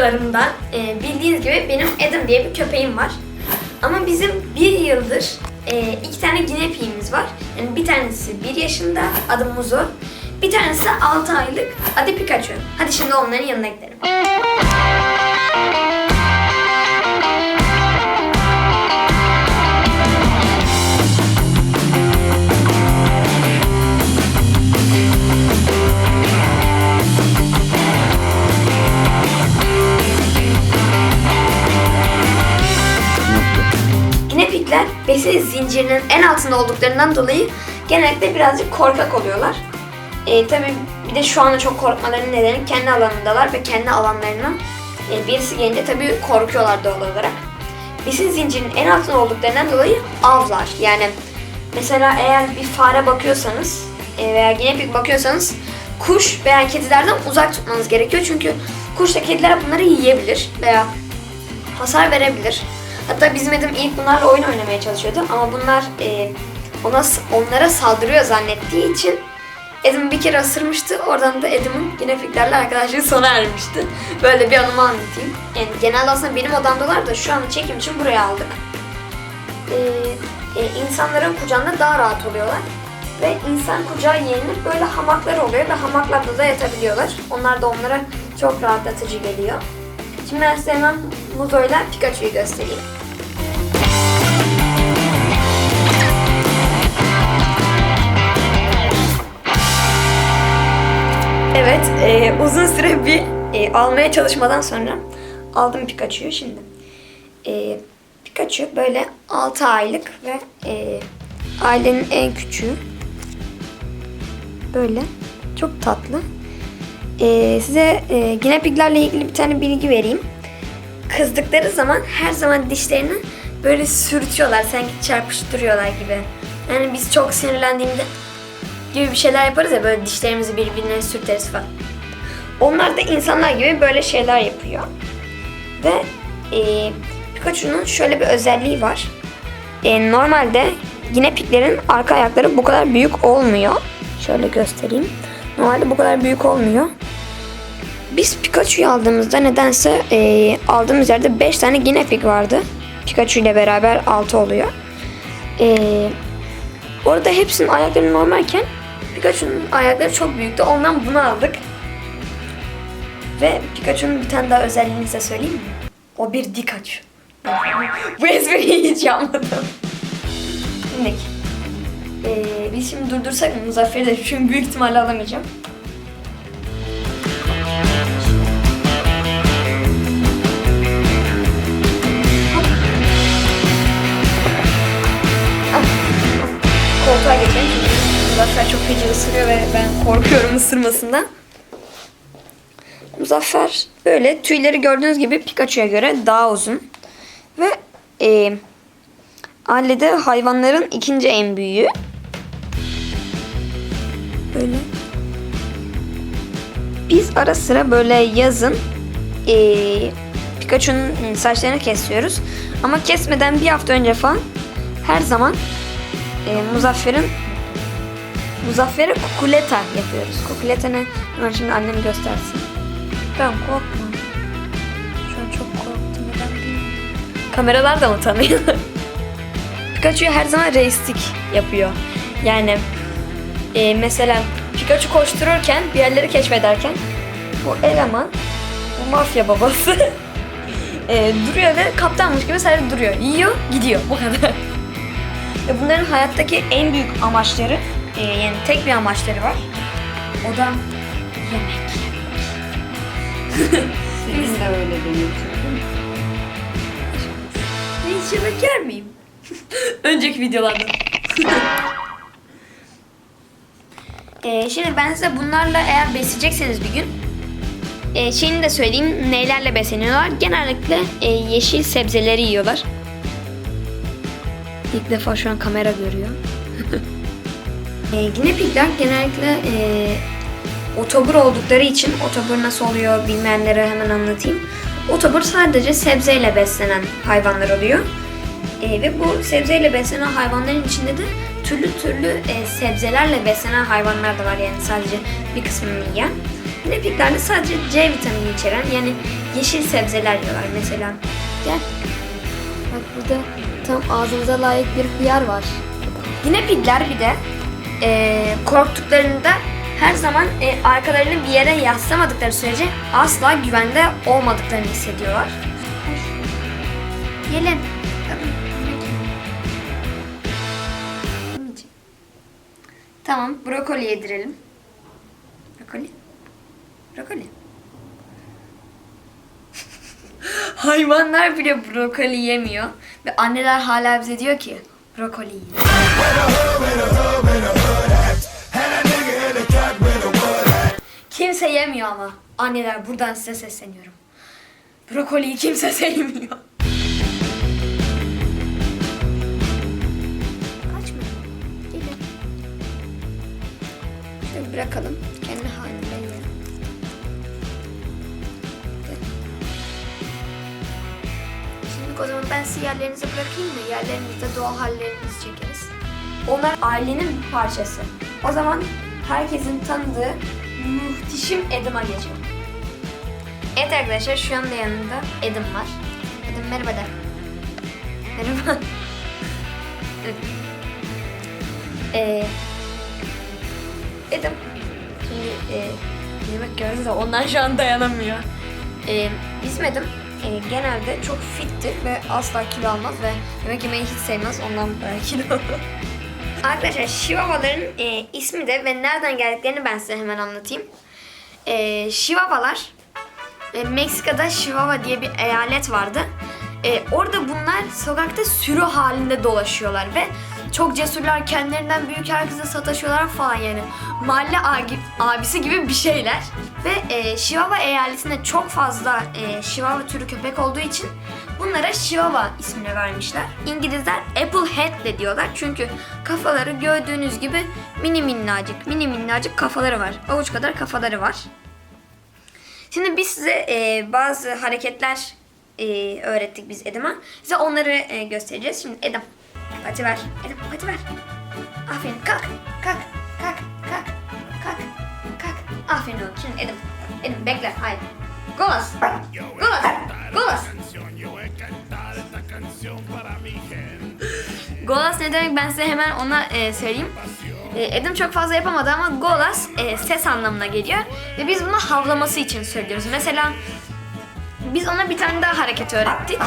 videolarımda e, bildiğiniz gibi benim Adam diye bir köpeğim var. Ama bizim bir yıldır e, iki tane ginepiğimiz var. Yani bir tanesi bir yaşında, adı Muzo. Bir tanesi 6 aylık, adı Pikachu. Hadi şimdi onların yanına gidelim. Besin zincirinin en altında olduklarından dolayı genellikle birazcık korkak oluyorlar. E, tabii bir de şu anda çok korkmalarının nedeni kendi alanındalar ve kendi alanlarına e, birisi gelince tabii korkuyorlar doğal olarak. Besin zincirinin en altında olduklarından dolayı avlar. Yani mesela eğer bir fare bakıyorsanız e, veya ginepik bakıyorsanız kuş veya kedilerden uzak tutmanız gerekiyor. Çünkü kuş da kediler bunları yiyebilir veya hasar verebilir. Hatta bizim Edim ilk bunlarla oyun oynamaya çalışıyordu ama bunlar e, ona onlara saldırıyor zannettiği için Edim bir kere ısırmıştı. Oradan da Edim'in ginefiklerle arkadaşlığı sona ermişti. Böyle bir anımı anlatayım. Yani genelde aslında benim odamdalar da şu an çekim için buraya aldık. E, e, insanların kucağında daha rahat oluyorlar. Ve insan kucağı yerine böyle hamaklar oluyor ve hamaklarda da yatabiliyorlar. Onlar da onlara çok rahatlatıcı geliyor. Şimdi ben size hemen Muzo'yla Pikachu'yu göstereyim. Evet, e, uzun süre bir e, almaya çalışmadan sonra aldım Pikachu'yu şimdi. E, Pikachu böyle 6 aylık ve e, ailenin en küçüğü. Böyle çok tatlı. Ee, size e, ginepiklerle ilgili bir tane bilgi vereyim. Kızdıkları zaman her zaman dişlerini böyle sürtüyorlar. Sanki çarpıştırıyorlar gibi. Yani biz çok sinirlendiğimde gibi bir şeyler yaparız ya böyle dişlerimizi birbirine sürteriz falan. Onlar da insanlar gibi böyle şeyler yapıyor. Ve e, Pikachu'nun şöyle bir özelliği var. E, normalde ginepiklerin arka ayakları bu kadar büyük olmuyor. Şöyle göstereyim. Normalde bu kadar büyük olmuyor. Biz Pikachu'yu aldığımızda nedense e, aldığımız yerde 5 tane Ginepik vardı. Pikachu ile beraber 6 oluyor. E, orada hepsinin ayakları normalken Pikachu'nun ayakları çok büyüktü. Ondan bunu aldık. Ve Pikachu'nun bir tane daha özelliğini size söyleyeyim mi? O bir Dikachu. Bu espriyi hiç yapmadım. Şimdi ee, biz şimdi durdursak mı Muzaffer'i de çünkü büyük ihtimalle alamayacağım. Feci ısırıyor ve ben korkuyorum ısırmasından. Muzaffer böyle tüyleri gördüğünüz gibi Pikachu'ya göre daha uzun. Ve e, ailede hayvanların ikinci en büyüğü. Böyle. Biz ara sıra böyle yazın eee Pikachu'nun saçlarını kesiyoruz. Ama kesmeden bir hafta önce falan her zaman eee Muzaffer'in Muzaffer'e kukuleta yapıyoruz. Kukuleta ne? Hemen şimdi annem göstersin. Tamam korkma. Şu an çok korktum. Neden. Kameralar da mı tanıyor? Pikachu'yu her zaman reislik yapıyor. Yani e, mesela Pikachu koştururken bir yerleri keşfederken bu eleman bu mafya babası e, duruyor ve kaptanmış gibi sadece duruyor. Yiyor gidiyor bu kadar. Ve bunların hayattaki en büyük amaçları e, yani tek bir amaçları var. O da yemek. Senin de öyle mi? Ben hiç yemek yer miyim? Önceki videolarda. Ee, şimdi ben size bunlarla eğer besleyecekseniz bir gün e, şeyini de söyleyeyim neylerle besleniyorlar. Genellikle e, yeşil sebzeleri yiyorlar. İlk defa şu an kamera görüyor. E, Ginepikler genellikle e, otobur oldukları için otobur nasıl oluyor bilmeyenlere hemen anlatayım. Otobur sadece sebzeyle beslenen hayvanlar oluyor. E, ve bu sebzeyle beslenen hayvanların içinde de türlü türlü e, sebzelerle beslenen hayvanlar da var yani sadece bir kısmını yiyen. Guinea pigler de sadece C vitamini içeren yani yeşil sebzeler yiyorlar mesela. Gel. Bak burada tam ağzımıza layık bir hıyar var. Guinea pigler bir de e, korktuklarında her zaman e, arkalarını bir yere yaslamadıkları sürece asla güvende olmadıklarını hissediyorlar. Gelin. Tamam, brokoli yedirelim. Brokoli. Brokoli. Hayvanlar bile brokoli yemiyor. Ve anneler hala bize diyor ki brokoli. Kimse yemiyor ama. Anneler buradan size sesleniyorum. Brokoliyi kimse sevmiyor. Kaçma. Gelin. Şöyle bırakalım. O zaman ben sizi yerlerinize bırakayım da yerlerinizde doğal hallerinizi çekeriz. Onlar ailenin bir parçası. O zaman herkesin tanıdığı muhteşem Edim'a geçelim. Evet arkadaşlar şu anda yanında Edim var. Edim merhaba de. Merhaba. Ee, Edim. Şimdi e, yemek gördüm de ondan şu an dayanamıyor. Ee, bizim Edim e, genelde çok fittir ve asla kilo almaz ve yemek yemeyi hiç sevmez. Ondan e, kilo Arkadaşlar Chihuahua'ların e, ismi de ve nereden geldiklerini ben size hemen anlatayım. E, Chihuahua'lar e, Meksika'da Chihuahua diye bir eyalet vardı. E, orada bunlar sokakta sürü halinde dolaşıyorlar ve çok cesurlar, kendilerinden büyük herkese sataşıyorlar falan yani. Mahalle abisi gibi bir şeyler. Ve e, Chihuahua eyaletinde çok fazla e, Chihuahua türü köpek olduğu için bunlara Chihuahua ismini vermişler. İngilizler Apple Head de diyorlar çünkü kafaları gördüğünüz gibi mini minnacık, mini minnacık kafaları var. Avuç kadar kafaları var. Şimdi biz size e, bazı hareketler e, öğrettik biz Edim'a. Size onları e, göstereceğiz. Şimdi Edim, pati ver. Edim, pati ver. Aferin, kalk, kalk, kalk, kalk, kalk, kalk. Aferin oğlum. Şimdi Edim, Edim bekle, hayır. Golas, Golas, Golas. Golas ne demek ben size hemen ona e, söyleyeyim. E, Edim çok fazla yapamadı ama Golas e, ses anlamına geliyor. Ve biz bunu havlaması için söylüyoruz. Mesela biz ona bir tane daha hareket öğrettik.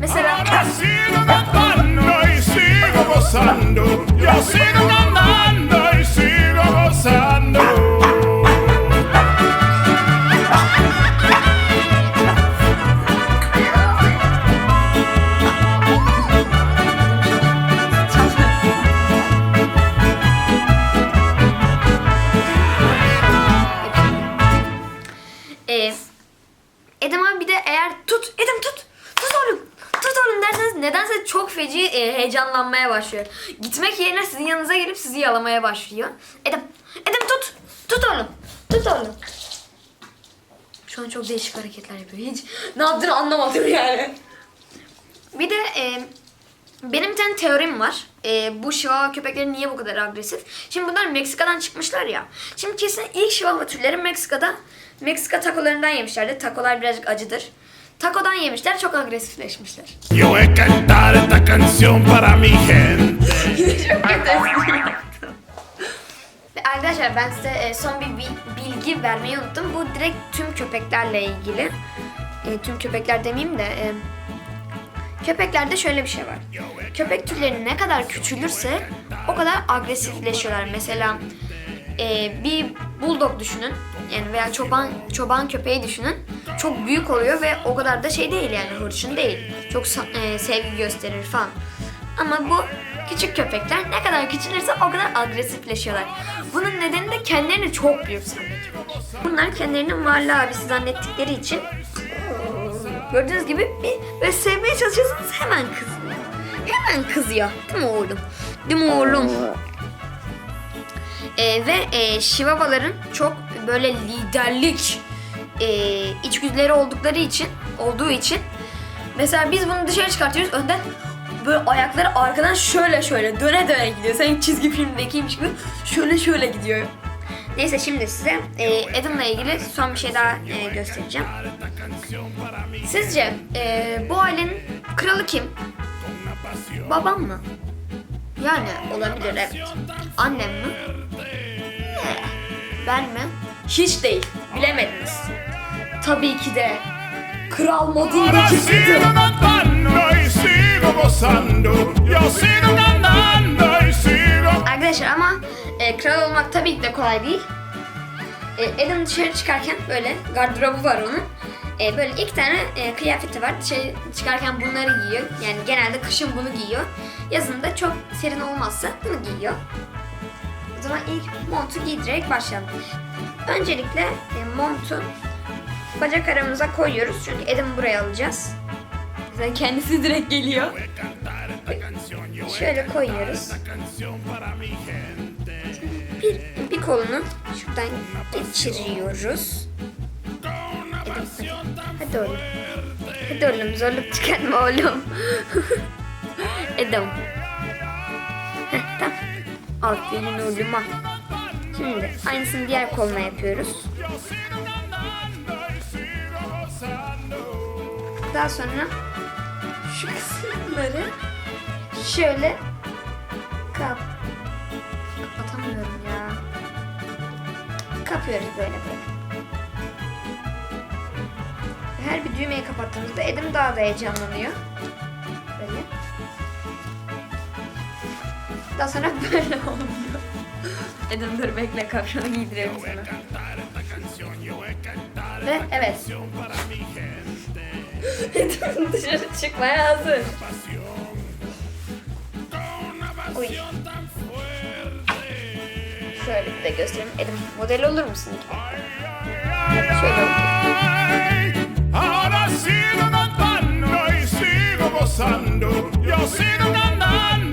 Mesela sigo gozando. Yo sigo cantando y sigo gozando. E, heyecanlanmaya başlıyor. Gitmek yerine sizin yanınıza gelip sizi yalamaya başlıyor. Edim, Edim tut, tut oğlum, tut oğlum. Şu an çok değişik hareketler yapıyor. Hiç ne yaptığını anlamadım yani. Bir de e, benim bir tane teorim var. E, bu Chihuahua köpekleri niye bu kadar agresif? Şimdi bunlar Meksika'dan çıkmışlar ya. Şimdi kesin ilk Chihuahua türleri Meksika'da Meksika takolarından yemişlerdi. Takolar birazcık acıdır. Takodan yemişler, çok agresifleşmişler. Yo voy a cantar esta canción para mi gente. Ve arkadaşlar ben size e, son bir bi- bilgi vermeyi unuttum. Bu direkt tüm köpeklerle ilgili. E, tüm köpekler demeyeyim de e, köpeklerde şöyle bir şey var. Köpek türleri ne kadar küçülürse o kadar agresifleşiyorlar. Mesela e, bir bulldog düşünün. Yani veya çoban çoban köpeği düşünün. Çok büyük oluyor ve o kadar da şey değil yani hırçın değil. Çok e, sevgi gösterir falan. Ama bu küçük köpekler ne kadar küçülürse o kadar agresifleşiyorlar. Bunun nedeni de kendilerini çok büyük zannediyorlar. Bunlar kendilerini mahalle abisi zannettikleri için gördüğünüz gibi bir böyle sevmeye çalışıyorsanız hemen kızıyor. Hemen kızıyor. Değil mi oğlum? Değil mi oğlum? Ee, ve e, Chihuahua'ların çok böyle liderlik e, içgüdüleri oldukları için olduğu için mesela biz bunu dışarı çıkartıyoruz önden böyle ayakları arkadan şöyle şöyle döne döne gidiyor. Sanki çizgi filmdekiymiş gibi şöyle şöyle gidiyor. Neyse şimdi size e, Adam'la ilgili son bir şey daha e, göstereceğim. Sizce e, bu ailenin kralı kim? Babam mı? Yani olabilir evet. Annem mi? Ben mi? Hiç değil. Bilemediniz. Tabii ki de Kral modundaki sigo Arkadaşlar ama e, kral olmak tabii ki de kolay değil. E, Adam dışarı çıkarken böyle gardırobu var onun. E, böyle iki tane e, kıyafeti var. Dışarı çıkarken bunları giyiyor. Yani genelde kışın bunu giyiyor. Yazın da çok serin olmazsa bunu giyiyor. O zaman ilk montu giydirerek başlayalım. Öncelikle e, montu bacak aramıza koyuyoruz. Çünkü Adam'ı buraya alacağız. Zaten kendisi direkt geliyor. Şöyle koyuyoruz. Bir, bir kolunu şuradan geçiriyoruz. Hadi, hadi oğlum. Hadi oğlum zorluk çıkartma oğlum. Edem. Heh, tamam. Aferin oğlum al. Şimdi aynısını diğer koluna yapıyoruz. Daha sonra şu kısımları şöyle kap kapatamıyorum ya. Kapıyoruz böyle böyle. Her bir düğmeyi kapattığımızda elim daha da heyecanlanıyor. Daha sonra böyle oluyor. Edim dur bekle kapşonu giydiriyorum sana. Ve evet. Edim dışarı çıkmaya hazır. Uy. Şöyle bir de göstereyim. Edim model olur musun? Şöyle olur. Ahora sigo cantando y sigo gozando. Yo sigo cantando.